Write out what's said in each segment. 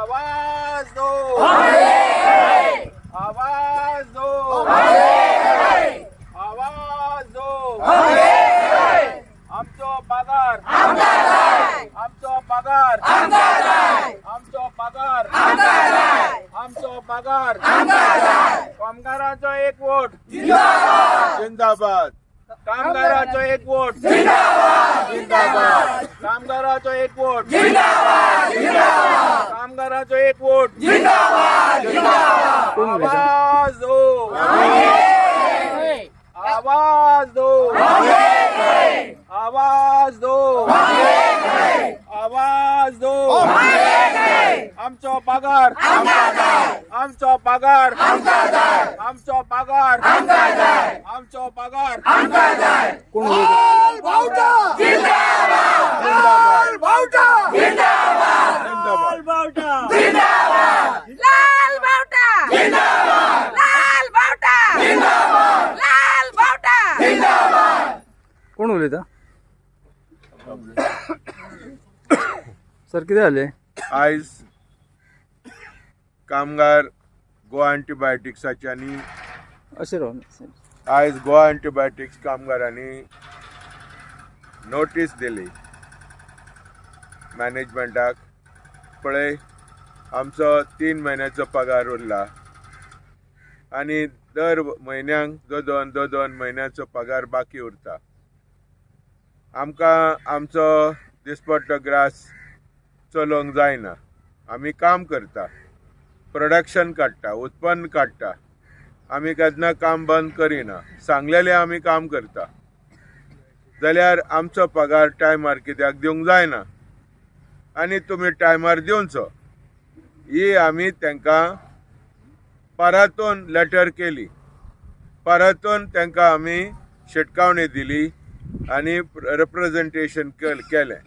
आवाज दो। आवाज दो। आवाज दो। आमचो पगार आमचो पगार आमचो पगार आमचो पगार कामगाराचो एक वोट। जिंदाबाद। कामगाराचो एक वोट। जिंदाबाद। कामगाराचो एक वोट। कामगाराचो एक वोट. आवाज दो. आवाज दो. आवाज दो. आवाज दो. आमचो पगार. आमचो पगार. आमचो पगार. आमचो पगार. जिंदाबाद सर कितें जालें आयज कामगार गोवा अँटीबायोटिक्साच्यांनी रावन आयज गोवा अँटीबायोटिक्स कामगारांनी नोटीस दिली. मॅनेजमेंटाक पळय आमचो तीन म्हयन्याचो पगार उरला. आनी दर म्हयन्याक दो दोन दो दोन म्हयन्याचो पगार बाकी उरता. आमकां आमचो दिसपट्टो ग्रास चलोवंक जायना. आमी काम करता. प्रोडक्शन काडटा उत्पन्न काडटा आमी केन्ना काम बंद करिना. सांगलेलें आमी काम करता. जाल्यार आमचो पगार टायमार कित्याक दिवंक जायना? आनी तुमी टायमार दिवचो. ही आमी तांकां परतून लेटर केली. परतून तांकां आमी शिटकावणी दिली आनी रिप्रेजेंटेशन केलें.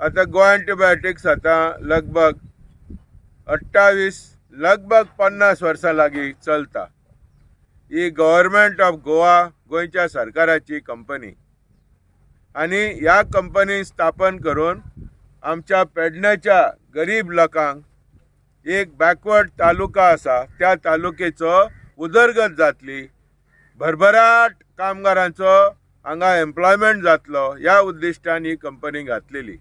आतां गोवा अँटीबायोटिक्स आतां लगभग अठ्ठावीस लगभग पन्नास वर्सां लागीं चलता. ही गव्हर्मेंट ऑफ गोवा गोंयच्या सरकाराची कंपनी आनी ह्या कंपनी स्थापन करून आमच्या पेडण्याच्या गरीब लोकांक एक बॅकवर्ड तालुका आसा त्या तालुकेचो उदरगत जातली. भरभराट कामगारांचो हांगा एम्प्लॉयमेंट जातलो ह्या उद्दिश्टान ही कंपनी घातलेली.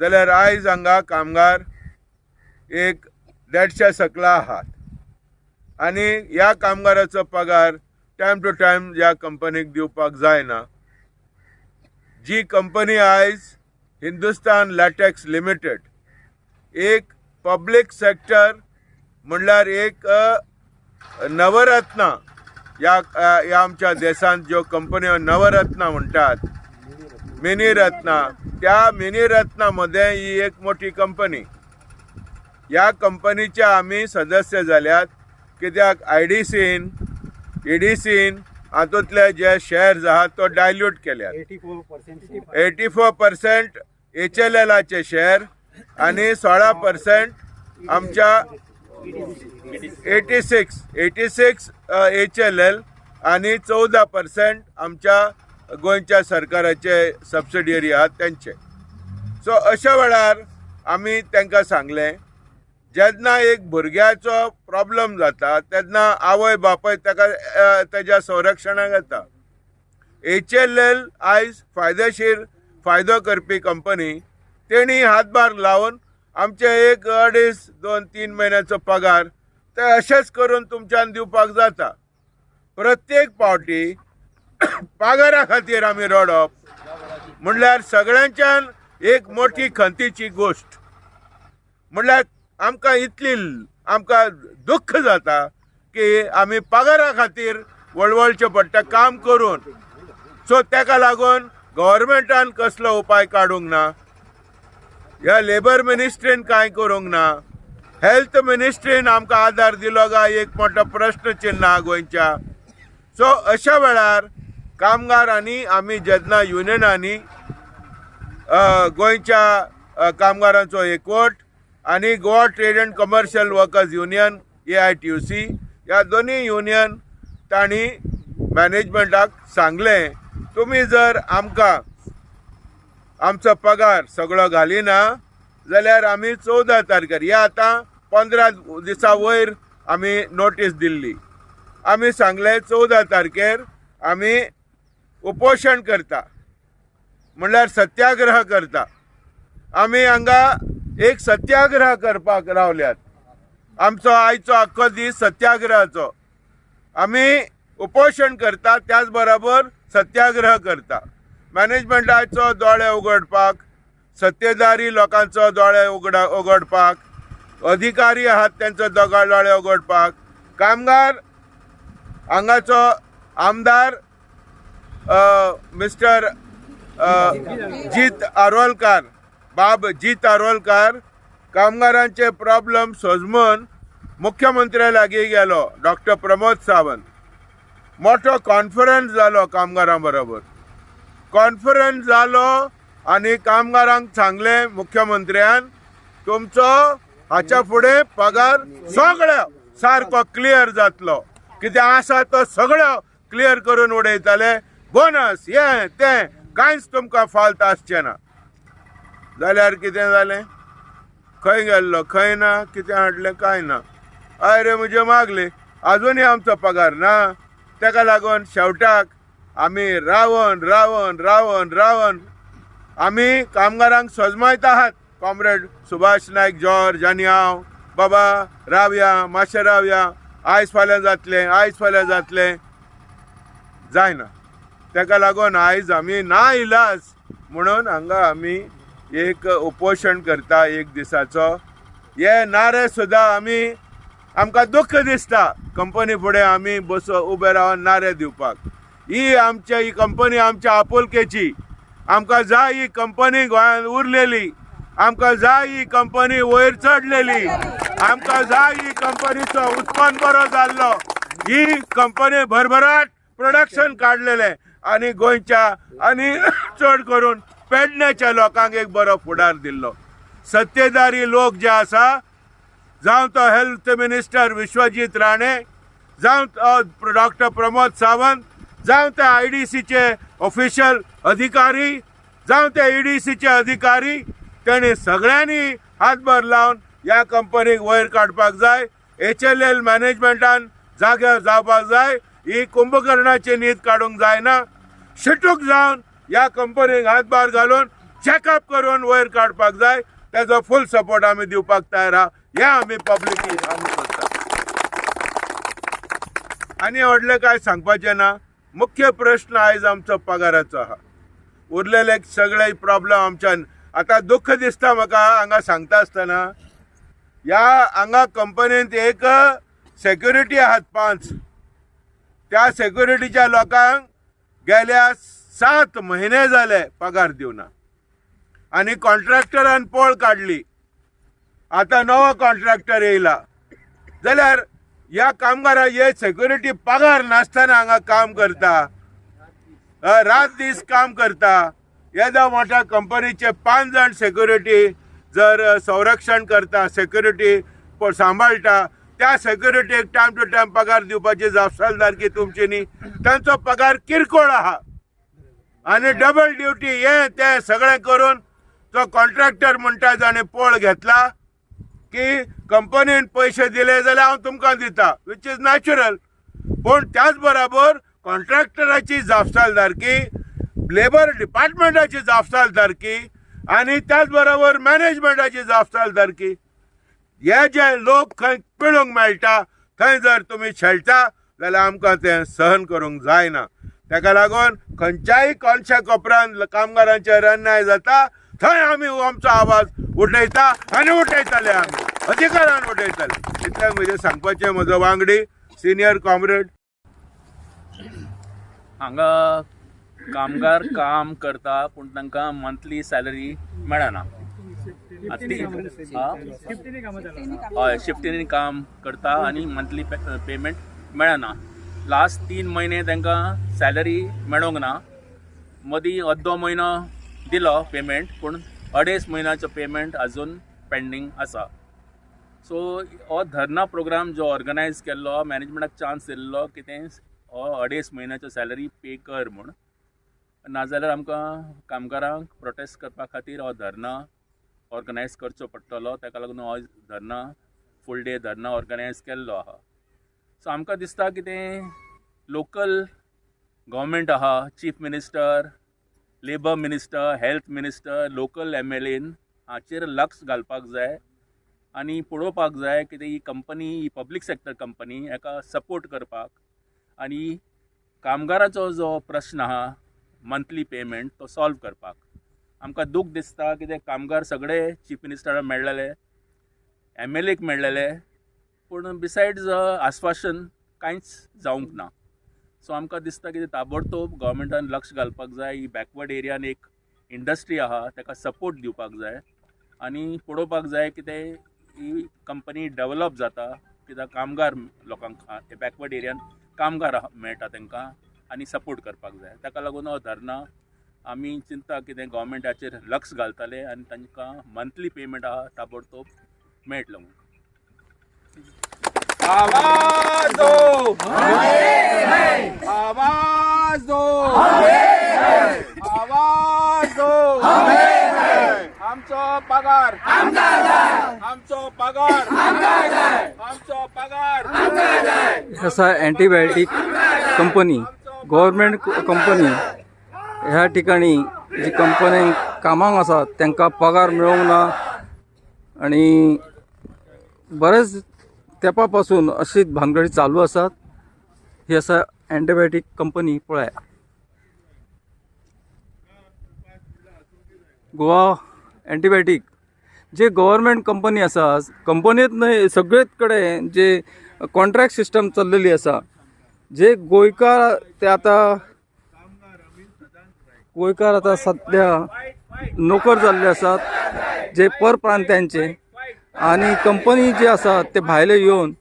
जाल्यार आयज हांगा कामगार एक देडशे सकला आहात आनी ह्या कामगाराचो पगार टायम टू टायम ह्या कंपनीक दिवपाक जायना. जी कंपनी आयज हिंदुस्तान लॅटेक्स लिमिटेड एक पब्लीक सेक्टर म्हणल्यार एक नवरत्ना. नवरत्न ह्या ह्या आमच्या देशांत ज्यो कंपन्यो नवरत्न म्हणटात मिनी रत्ना त्या मिनी रत्ना ही एक मोठी कंपनी. ह्या कंपनीचे आमी सदस्य जाल्यात कित्याक? आय डी सीन ई डी सीन हातूंतले जे शेअर्स आहात तो डायल्यूट केल्यात. Eighty four percent H L एलाचे share आणि सोळा पर्सेंट आमच्या eighty six eighty six H L L आणि चौदा पर्सेंट आमच्या गोंयच्या सरकाराचे सबसिडियरी आहात त्यांचे. सो अशा वेळार आमी तांकां सांगलें जेन्ना एक भुरग्याचो प्रॉब्लम जाता तेन्ना आवय बापूय ताका तेज्या संरक्षणाक येता. एच एल एल आयज फायदेशीर फायदो करपी कंपनी तेणी हातभार लावन आमचे एक अडेज दोन तीन म्हयन्याचो पगार ते अशेंच करून तुमच्यान दिवपाक जाता. प्रत्येक पावटी पागारा खातीर आमी रडप म्हणल्यार सगळ्यांच्यान एक मोठी खंतीची गोश्ट म्हणल्यार आमकां इतली आमकां दुख्ख जाता की आमी पगारा खातीर वळवळचें पडटा काम करून. सो तेका लागून गव्हर्मेंटान कसलो उपाय काडूंक ना? ह्या लेबर मिनिस्ट्रीन कांय करूंक ना? हेल्थ मिनिस्ट्रीन आमकां आदार दिलो काय एक मोठो प्रश्न चिन्ह गोंयच्या सो अशा वेळार कामगारांनी आमी जेन्ना युनियनांनी गोयच्या गोंयच्या कामगारांचो एकवट आनी Goa trade and commercial workers union A I T U C ह्या दोन्ही युनियन तांणी मॅनेजमेंटाक सांगलें तुमी जर आमकां आमचो पगार सगळो घालिना जाल्यार आमी चवदा तारखेर हे आतां पंदरा दिसा वयर आमी नोटीस दिल्ली. आमी सांगले चवदा तारखेर आमी उपोशण करता म्हणल्यार सत्याग्रह करता. आमी हांगा एक सत्याग्रह करपाक रावल्यात. आमचो आयचो आख्खो दीस सत्याग्रहाचो. आमी उपोशण करता त्याच बरोबर सत्याग्रह करता. मॅनेजमेंटाचो दोळे उगडपाक सत्तेदारी लोकांचो दोळे उगडा उगडपाक अधिकारी आहात त्यांचो दोगा दोळे उगडपाक कामगार हांगाचो आमदार मिस्टर जीत आरोलकार बाब जीत आरोलकार कामगारांचे प्रॉब्लम सोजमून मुख्यमंत्र्या लागीं गेलो डॉक्टर प्रमोद सावंत. मोठो कॉन्फरन्स जालो कामगारां बरोबर कॉन्फरन्स जालो आनी कामगारांक सांगले मुख्यमंत्र्यान तुमचो हाच्या फुडें पगार सगळ्यो सारको क्लियर जातलो. कितें आसा तो सगळ्यो क्लियर करून उडयताले. बोनस हें तें कांयच तुमकां फाल्त आसचें ना. जाल्यार कितें जालें? खंय गेल्लो? खंय ना? कितें हाडलें? कांय ना? आय रे म्हजे मागले. आजुनूय आमचो पगार ना. तेका लागून शेवटाक आमी रावन रावन रावन रावन आमी कामगारांक सजमायत आहात. कॉम्रेड सुभाष नायक जॉर्ज आनी हांव. बाबा रावया मातशें रावया. आयज फाल्यां जातलें आयज फाल्यां जातलें. जायना. तेका लागून आयज आमी ना इलाज. म्हणून हांगा आमी एक उपोशण करता एक दिसाचो. हे नारे सुद्दां आमी आमकां दुख्ख दिसता. कंपनी फुडें आमी बस उबे रावन नारे दिवपाक. ही आमच्या ही कंपनी आमच्या आपुलकेची. आमकां जाय ही कंपनी गोंयांत उरलेली. आमकां जाय ही कंपनी वयर चडलेली आमकां जाय ही कंपनीचो उत्पन्न बरो जाल्लो. ही कंपनी भरभराट प्रोडक्शन काडलेलें आनी गोंयच्या आनी चड करून पेडण्याच्या लोकांक एक बरो फुडार दिल्लो. सत्तेधारी लोक जे आसा जावं तो हेल्थ मिनिस्टर विश्वजीत राणे जावं तो डॉक्टर प्रमोद सावंत जावं ते आय डी सीचे ऑफिशियल अधिकारी जावं ते ई डी सीचे अधिकारी तेणी सगळ्यांनी हातभार लावन ह्या कंपनीक वयर काडपाक जाय एच एल एल मॅनेजमेंटान जाग्यार जावपाक जाय ही कुंभकर्णाची न्हीद काडूंक जायना. शिटूक जावन ह्या कंपनीक हातभार घालून चॅकअप करून वयर काडपाक जाय. तेजो फूल सपोर्ट आमी दिवपाक तयार आहा. हें आमी पब्लीकली आमी करता. आनी व्हडलें कांय सांगपाचें ना मुख्य प्रश्न आयज आमचो पगाराचो आहा उरलेले सगळे प्रॉब्लेम आमच्यान आतां दुख्ख दिसता म्हाका हांगा सांगता आसतना ह्या हांगा कंपनींत एक सेक्युरिटी आहात पांच त्या सेक्युरिटीच्या लोकांक गेल्या सात म्हयने जाले पगार दिवना आनी कॉन्ट्रॅक्टरान पळ काडली आतां नवो कॉन्ट्रॅक्टर येयला. जाल्यार ह्या कामगारां हे सेक्युरिटी पगार नासतना हांगा काम करता. रात दीस काम करता. येद्या मोठ्या कंपनीचे पांच जाण सेक्युरिटी जर संरक्षण करता सेक्युरिटी सांबाळटा त्या सेक्युरिटीक टायम टू टायम पगार दिवपाची जापसालदारकी तुमची न्ही तांचो पगार किरकोळ आहा आनी डबल ड्युटी हे ते सगळें करून तो कॉन्ट्रॅक्टर म्हणटा जाणें पोळ घेतला की कंपनीन पयशे दिले जाल्यार हांव तुमकां दिता विच इज नॅचरल पूण त्याच बरोबर कॉन्ट्रॅक्टराची जापसालदारकी लेबर डिपार्टमेंटाची जापसालदारकी आनी त्याच बरोबर मॅनेजमेंटाची जापसालदारकी हे जे लोक खंय पिळूंक मेळटा थंय जर तुमी शेळटा जाल्यार आमकां तें सहन करूंक जायना. ताका लागून खंयच्याय कोणशा कोपऱ्यान कामगारांचेर अन्याय जाता थंय आमी आमचो आवाज उठयता आनी उठयताले आमी. अधिकारान उठयताले. इतलें म्हजें सांगपाचें म्हजो वांगडी सिनियर कॉम्रेड. हांगा कामगार काम करता पूण तांकां मंथली सॅलरी मेळना. हय शिफ्टींनी काम करता आनी मंथली पेमेंट मेळना. लास्ट तीन म्हयने तांकां सॅलरी मेळोंक ना मदीं अर्दो म्हयनो दिलो पेमेंट पूण अडेच म्हयन्याचो पेमेंट आजून पेंडींग आसा सो हो धर्ना प्रोग्राम जो ऑर्गनायज केल्लो मॅनेजमेंटाक चान्स दिल्लो की तें हो अडेच म्हयन्याचो सॅलरी पे कर म्हूण. नाजाल्यार आमकां कामगारांक प्रोटेस्ट करपा खातीर हो धर्ना ऑर्गनायज करचो पडटलो ताका लागून आज धरना फूल डे धरना ऑर्गनायज केल्लो आहा. सो आमकां दिसता कितें लोकल गव्हर्मेंट आहा chief minister labour minister health minister local M L A हाचेर लक्ष घालपाक जाय आनी पळोवपाक जाय कितें ही कंपनी ही पब्लीक सॅक्टर कंपनी हेका सपोर्ट करपाक. आनी कामगाराचो जो प्रस्न आहा मंथली पेमेंट तो सॉल्व करपाक. आमकां दूख दिसता कितें कामगार सगळे चीफ मिनिस्टराक मेळलेले एम एल एक मेळलेले पूण बिसायड्स आस्वासन कांयच जावंक ना. सो आमकां दिसता की ताबडतोब गोवोरमेंटान लक्ष घालपाक जाय. ही बॅकवर्ड एरियान एक इंडस्ट्री आहा ताका सपोर्ट दिवपाक जाय. आनी पळोवपाक जाय कितें ही कंपनी डेवलप जाता कित्याक कामगार लोकांक बॅकवर्ड एरियान कामगार आहा- मेळटा तांकां आनी सपोर्ट करपाक जाय. ताका लागून हो धरना आमी चिंता कितें ते गोवोरमेंटाचेर लक्ष घालतले आनी तांकां मंथली पेमेंट आहा ताबडतोब मेळटलो आवाज दो! आवाज दो! आवाज दो! आमचो पगार! आमचो पगार! आमचो पगार! असा अँटीबायोटिक कंपनी गव्हर्मेंट कंपनी ह्या ठिकाणी जी कंपनी कामांक आसात तांकां पगार मेळूंक ना आणि बरेच तेंपा पासून अशीच भानगडी चालू आसात ही आसा अँटीबायोटीक कंपनी पळय. गोवा अँटीबायोटीक जे गव्हर्मेंट कंपनी आसा कंपनीत न्हय सगळेच कडेन जे कॉन्ट्रॅक्ट सिस्टम चल्लेली आसा जे गोंयकार ते आतां गोंयकार आतां सध्या नोकर जाल्ले आसात जे परप्रांत्यांचे आनी कंपनी जे आसात ते भायले येवन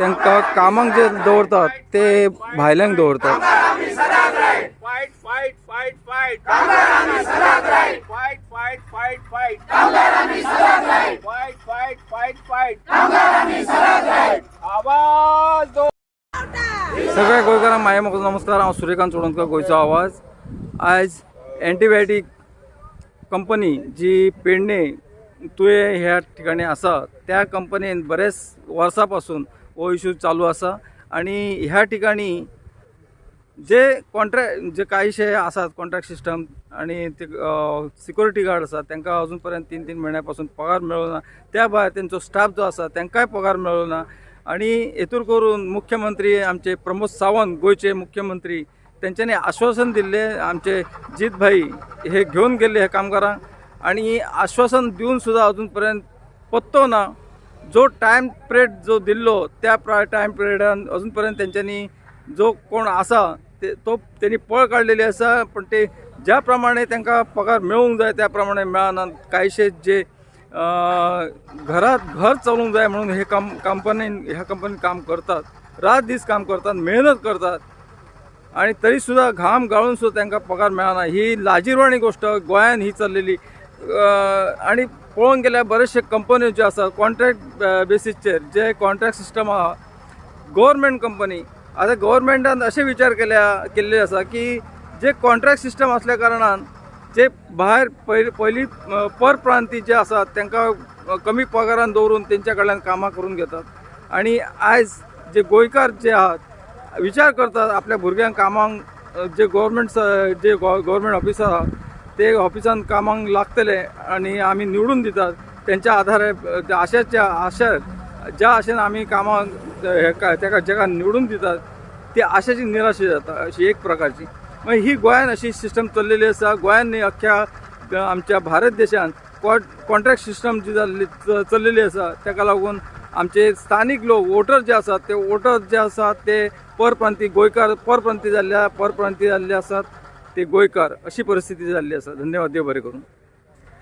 तांकां कामांक जे दवरतात ते भायल्यांक दवरतात. सगळ्या गोयकारांना माझ्या म्हाका नमस्कार. हांव सुर्यकांत चोडणकर गोंयचो आवाज. आयज अँटीबायोटिक कंपनी जी पेडणे तुये ह्या ठिकाणी आसा त्या कंपनीन बरेच वर्सां पासून हो इश्यू चालू आसा आनी ह्या ठिकाणी जे कॉन्ट्रॅक्ट जे काहीशे आसात कॉन्ट्रॅक्ट सिस्टम आणि ते सिक्युरिटी गार्ड आसात तांकां अजून पर्यंत तीन तीन म्हयन्या पासून पगार मेळ्ळो त्या भायर तेंचो स्टाफ जो आसा तांकांय पगार मेळ्ळो आणि हेतूर करून मुख्यमंत्री आमचे प्रमोद सावंत गोंयचे मुख्यमंत्री तेंच्यांनी आश्वासन दिले आमचे जितभाई हे घेवन गेले हे कामगारांक आणि आश्वासन दिवन अजूनपर्यंत पर्यंत पत्तो ना जो टायम पिरियड जो दिल्लो त्या प्रा टायम पिरियडान अजूनपर्यंत पर्यंत तेंच्यांनी जो कोण आसा ते तो त्यांनी पळ काडलेली आसा पण ते ज्या प्रमाणे तांकां पगार मेळूंक जाय त्या प्रमाणे मेळना कांयशे जे घरात घर चलूंक जाय म्हणून हे काम कंपनीन ह्या कंपनीन काम करतात. रात दीस काम करतात मेहनत करतात. आणि तरीसुद्धा घाम गाळून सुद्धा तांकां पगार मेळना ही लाजीरवाणी गोष्ट गोंयान ही चल्लेली. आणि पळोवंक गेल्यार बरेचशे कंपन्यो ज्यो आसा कॉन्ट्रॅक्ट बेसीसचेर जे कॉन्ट्रॅक्ट सिस्टम आहा गव्हर्मेंट कंपनी आता गव्हर्मेंटान असे विचार केल्या केल्ले आसा की जे कॉन्ट्रॅक्ट सिस्टम असल्या कारणान जे भायर पयली पयली पर परप्रांती जे आसात तांकां कमी पगारान दवरून तेंच्या कडल्यान कामां करून घेतात. आणि आयज जे गोंयकार जे आहात विचार करतात आपल्या भुरग्यांक कामांक जे गव्हर्मेंट जे गव्हर्मेंट ऑफिस आहा ते ऑफिसान कामांक लागतले आणि आमी निवडून दितात. त्यांच्या आधारे आशाच्या आशा ज्या आशेन आमी कामाक हेका तेका जेका निवडून दितात ती आशाची निराशा जाता अशी एक प्रकारची. मागीर ही गोंयान अशी सिस्टम चल्लेली आसा. गोंयान न्ही अख्ख्या आमच्या भारत देशान कॉ कॉन्ट्रॅक्ट सिस्टम जी जाल्ली च- चल्लेली आसा ताका लागून आमचे स्थानीक लोक वोटर जे आसात ते वोटर जे आसात ते परप्रांती गोंयकार परप्रांती जाल्ल्या परप्रांती जाल्ले आसात ते गोंयकार अशी परिस्थिती जाल्ली आसा धन्यवाद देव बरें करूं